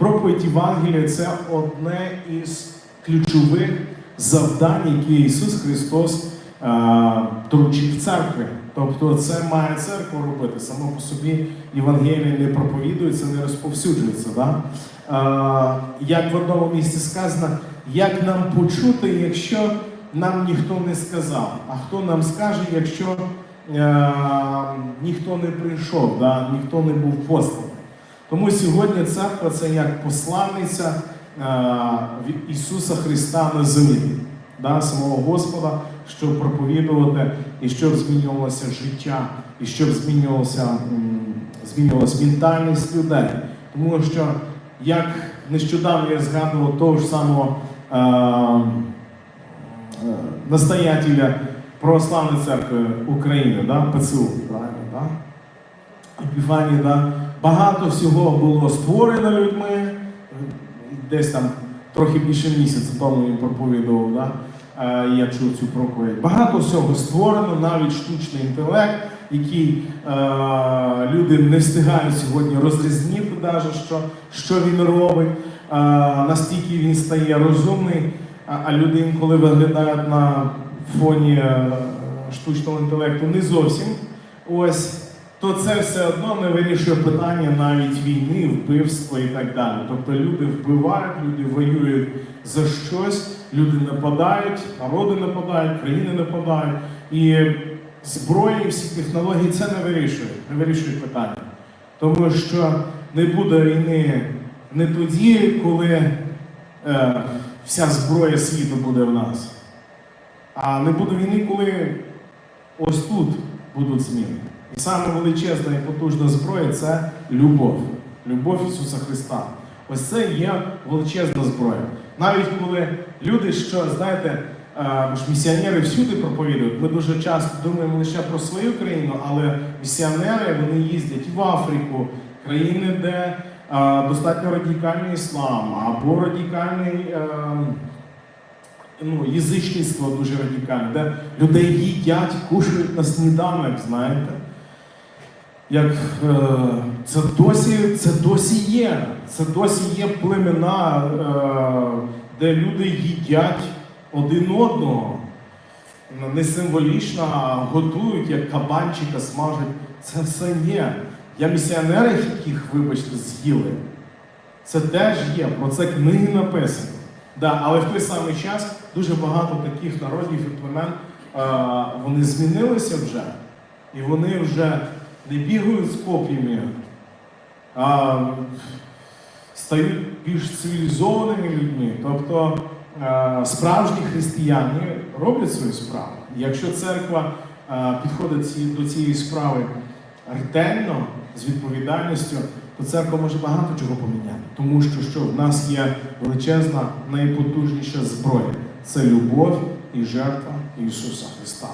проповідь Євангелія це одне із ключових завдань, які Ісус Христос доручив церкві. Тобто це має церква робити. Само по собі Євангелія не проповідується, не розповсюджується. Да? Як в одному місці сказано, як нам почути, якщо нам ніхто не сказав, а хто нам скаже, якщо е, ніхто не прийшов, да? ніхто не був посланий. Тому сьогодні церква це як посланниця е, Ісуса Христа на землі, да, самого Господа, щоб проповідувати і щоб змінювалося життя, і щоб змінювалося, змінювалася ментальність людей. Тому що, як нещодавно я згадував того ж самого е, е, настоятеля Православної церкви України, да, ПЦУ, правильно, да? Епіфанії, да? Багато всього було створено людьми, десь там трохи більше місяця тому він проповідував, да? е, я чув цю проповідь. Багато всього створено, навіть штучний інтелект, який е, люди не встигають сьогодні розрізнити, даже, що, що він робить, е, настільки він стає розумний, а, а люди інколи виглядають на фоні е, штучного інтелекту не зовсім. Ось то це все одно не вирішує питання навіть війни, вбивства і так далі. Тобто люди вбивають, люди воюють за щось, люди нападають, народи нападають, країни нападають. І зброя і всі технології це не вирішує, не вирішує питання. Тому що не буде війни не тоді, коли е, вся зброя світу буде в нас. А не буде війни, коли ось тут будуть зміни. І саме величезна і потужна зброя це любов. Любов Ісуса Христа. Ось це є величезна зброя. Навіть коли люди, що знаєте, е, ж місіонери всюди проповідують, ми дуже часто думаємо лише про свою країну, але місіонери вони їздять в Африку, країни, де е, достатньо радикальний іслам або радикальний. е, ну, язичництво дуже радикальне, де людей їдять, кушають на сніданок, знаєте. Як е, це досі, це досі є. Це досі є племена, е, де люди їдять один одного. Не символічно, а готують, як кабанчика смажать. Це все є. Я місіонерів, яких, вибачте, з'їли. Це теж є, про це книги написані. Да, але в той самий час дуже багато таких народів і племен е, вони змінилися вже, і вони вже не бігають з коп'ями, а стають більш цивілізованими людьми. Тобто е, справжні християни роблять свою справу. Якщо церква е, підходить до цієї справи ретельно, з відповідальністю, то церква може багато чого поміняти. Тому що, що в нас є величезна, найпотужніша зброя це любов і жертва Ісуса Христа.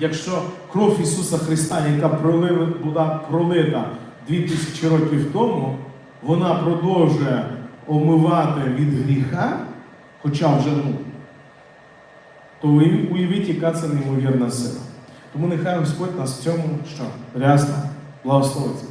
Якщо кров Ісуса Христа, яка пролила, була пролита 2000 років тому, вона продовжує омивати від гріха, хоча вже ну, то уявіть, яка це неймовірна сила. Тому нехай Господь нас в цьому що рясно благословить.